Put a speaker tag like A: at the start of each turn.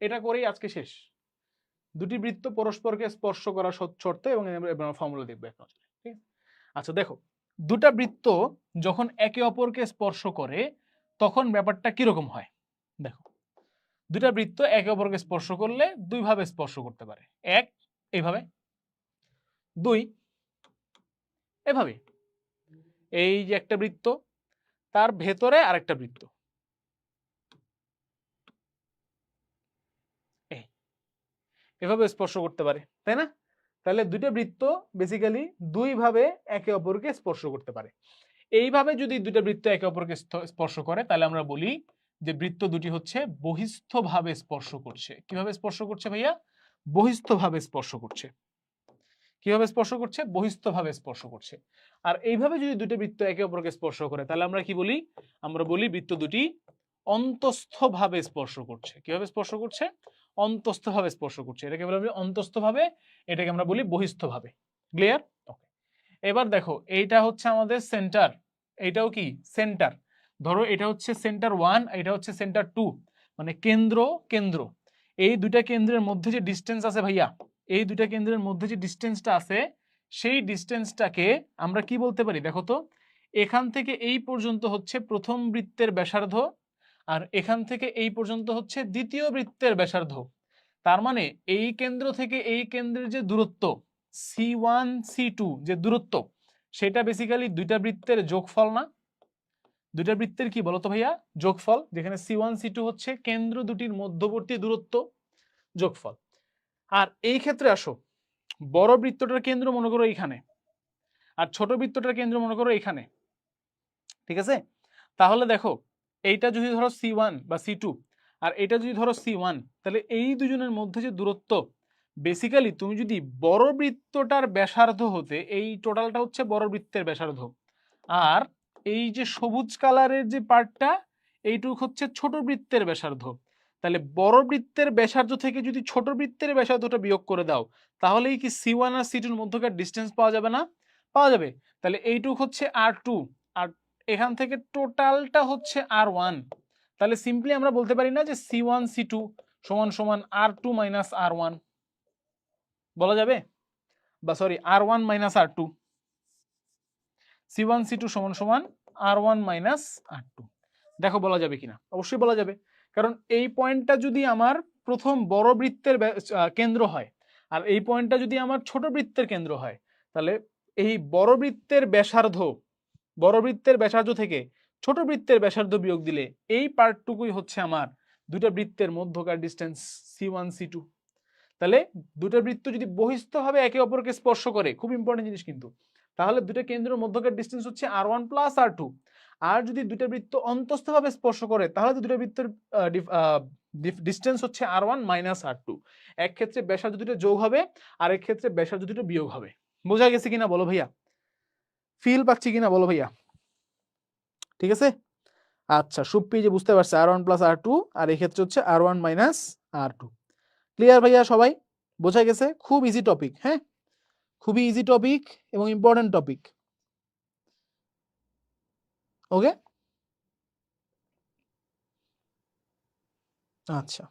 A: এটা করেই আজকে শেষ। দুটি বৃত্ত পরস্পরকে স্পর্শ করা শর্ত- এবং ফর্মুলা দেখবে ঠিক আছে? আচ্ছা দেখো, দুটা বৃত্ত যখন একে অপরকে স্পর্শ করে, তখন ব্যাপারটা কীরকম হয়? দেখো, দুটা বৃত্ত একে অপরকে স্পর্শ করলে দুই ভাবে স্পর্শ করতে পারে। এক, এইভাবে। দুই, এভাবে। এই যে একটা বৃত্ত, তার ভেতরে আরেকটা বৃত্ত এই এভাবে স্পর্শ করতে পারে, তাই না? তাহলে দুইটা বৃত্ত বেসিক্যালি দুই ভাবে একে অপরকে স্পর্শ করতে পারে। এইভাবে যদি দুইটা বৃত্ত একে অপরকে স্পর্শ করে, তাহলে আমরা বলি যে বৃত্ত দুটি হচ্ছে বহিস্থভাবে স্পর্শ করছে। কীভাবে স্পর্শ করছে ভাইয়া? বহিস্থভাবে স্পর্শ করছে। কীভাবে স্পর্শ করছে? বহিস্থভাবে স্পর্শ করছে। আর এইভাবে যদি দুটো বৃত্ত একে অপরকে স্পর্শ করে, তাহলে আমরা কি বলি? আমরা বলি বৃত্ত দুটি অন্তস্থভাবে স্পর্শ করছে। কীভাবে স্পর্শ করছে? অন্তস্থভাবে স্পর্শ করছে। এটাকে বলা হয় অন্তস্থভাবে, এটাকে আমরা বলি বহিস্থভাবে। ক্লিয়ার ওকে এবার দেখো, এইটা হচ্ছে আমাদের সেন্টার এইটাও কি? সেন্টার ধরো এটা হচ্ছে সেন্টার ওয়ান এটা হচ্ছে সেন্টার টু মানে কেন্দ্র কেন্দ্র। এই দুইটা কেন্দ্রের মধ্যে যে ডিস্টেন্স আছে ভাইয়া, এই দুইটা কেন্দ্রের মধ্যে যে ডিস্টেন্সটা আছে, সেই ডিস্টেন্সটাকে আমরা কি বলতে পারি? দেখো তো, এখান থেকে এই পর্যন্ত হচ্ছে প্রথম বৃত্তের ব্যাসার্ধ আর এখান থেকে এই পর্যন্ত হচ্ছে দ্বিতীয় বৃত্তের ব্যাসার্ধ। তার মানে এই কেন্দ্র থেকে এই কেন্দ্রের যে দূরত্ব সি ওয়ান সি টু যে দূরত্ব, সেটা বেসিক্যালি দুইটা বৃত্তের যোগফল না। দুইটা বৃত্তের কি বলতো ভাইয়া? যোগফল, যেখানে সি ওয়ান সি টু হচ্ছে কেন্দ্র দুটির মধ্যবর্তী দূরত্ব যোগফল। আর এই ক্ষেত্রে আসো, বড় বৃত্তটার কেন্দ্র মনে করো এইখানে, আর ছোট বৃত্তটার কেন্দ্র মনে করো এইখানে। ঠিক আছে? তাহলে দেখো এইটা যদি ধরো সি ওয়ান বা সি টু আর এটা যদি ধরো সি ওয়ান তাহলে এই দুজনের মধ্যে যে দূরত্ব বেসিক্যালি তুমি যদি বড় বৃত্তটার ব্যাসার্ধ হতে, এই টোটালটা হচ্ছে বড় বৃত্তের ব্যাসার্ধ, আর এই যে সবুজ কালারের যে পার্টটা এইটুক হচ্ছে ছোট বৃত্তের ব্যাসার্ধ, তাহলে বড় বৃত্তের ব্যাসার্ধ থেকে যদি ছোট বৃত্তের ব্যাসার্ধটা বিয়োগ করে দাও, তাহলেই কি সি ওয়ান আর সি টুর মধ্যকার ডিস্টেন্স পাওয়া যাবে না? পাওয়া যাবে, তাহলে এইটুক হচ্ছে আর টু আর এখান থেকে টোটালটা হচ্ছে আর ওয়ান তাহলে সিম্পলি আমরা বলতে পারি না যে সি ওয়ান সি টু সমান সমান R two minus R one বলা যাবে? বা sorry R one minus R two C one C two সমান সমান R one minus R two দেখো বলা যাবে কিনা? অবশ্যই বলা যাবে। কারণ এই পয়েন্টটা যদি আমার প্রথম বড় বৃত্তের কেন্দ্র হয়, আর এই পয়েন্টটা যদি আমার ছোট বৃত্তের কেন্দ্র হয়, তাহলে এই বড় বৃত্তের ব্যাসার্ধ বড় বৃত্তের ব্যাসার্ধ থেকে ছোট বৃত্তের ব্যাসার্ধ বিয়োগ দিলে এই পার্টটুকুই হচ্ছে আমার দুটো বৃত্তের মধ্যকার distance C one C two তাহলে দুটো বৃত্ত যদি বহিস্থভাবে একে অপরকে স্পর্শ করে, খুব ইম্পর্টেন্ট জিনিস কিন্তু। তাহলে দুটো কেন্দ্রের মধ্যকার ডিস্টেন্স হচ্ছে R one plus R two আর যদি দুটো বৃত্ত অন্তস্থভাবে স্পর্শ করে, তাহলে তো দুটো বৃত্তের ডিস্টেন্স হচ্ছে R one minus R two এক ক্ষেত্রে ব্যাসার্ধ দুটো যোগ হবে আর এক ক্ষেত্রে ব্যাসার্ধ দুটো বিয়োগ হবে। বোঝা গেছে কিনা বলো ভাইয়া? ফিল পাচ্ছি কিনা বলো ভাইয়া? ঠিক আছে? আচ্ছা সুপ্পি যে বুঝতে পারছে R one plus R two আর এক্ষেত্রে হচ্ছে R one minus R two clear ভাইয়া সবাই? বোঝা গেছে? খুব ইজি টপিক হ্যাঁ? খুবই ইজি টপিক এবং ইম্পর্টেন্ট টপিক ওকে আচ্ছা।